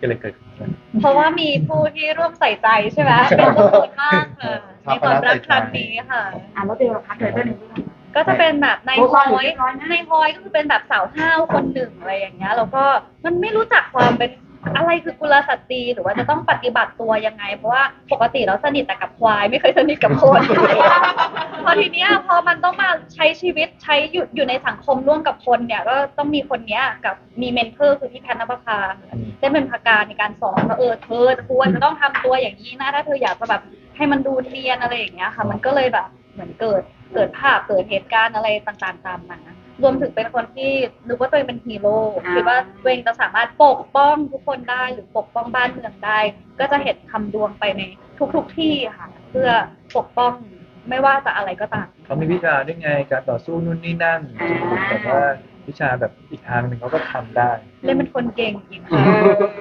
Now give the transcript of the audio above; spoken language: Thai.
ก็เลยเกิดขึ้น เพราะว่ามีผู้ที่ร่วมใส่ใจใช่ไหมเป็นจำนวนมากค่ะในความรักครั้งนี้ค่ะ อะแล้วเบลล่ะคะเคยเป็นเรื่อง ก็จะเป็นแบบในโอ้ฮซ่ออนอยู่ยเรียบร้อยนะในฮอยก็คือเป็นแบบสาวห้าวคนหนึ่งอะไรอย่างเงี้ยแล้วก็มันไม่รู้จักความเป็นอะไรคือกุลสตรีหรือว่าจะต้องปฏิบัติตัวยังไง เพราะว่าปกติเราสนิทแต่กับควายไม่เคยสนิทกับคนพ อทีเนี้ยพอมันต้องมาใช้ชีวิตใช้อยู่อยู่ในสังคมร่วมกับคนเนี่ยก็ต้องมีคนเนี้ยกับมีเมนเทอร์คือพี่แพทย์นภพาได้เป็นพาการในการสอนว่าเออเธอควรจะต้องทำตัวอย่างนี้นะถ้าเธออยากจะแบบให้มันดูเนียนอะไรอย่างเงี้ยค่ะ มันก็เลยแบบเหมือนเกิดเกิดภาพเกิดเหตุการณ์อะไรต่างๆตามมารวมถึงเป็นคนที่นึกว่าตัวเองเป็นฮีโร่คิดว่าตัวเองจะสามารถปกป้องทุกคนได้หรือปกป้องบ้านเมืองได้ ก็จะเห็นทำดวงไปในทุกๆที่ค่ะ เพื่อปกป้อง ไม่ว่าจะอะไรก็ตาม เขามีวิชาด้วยไงการต่อสู้นู่นนี่นั่นแต่ว่าวิชาแบบอีกทางหนึ่งเขาก็ทำได้ เล่นเป็นคนเก่งจริงเอค่ะอ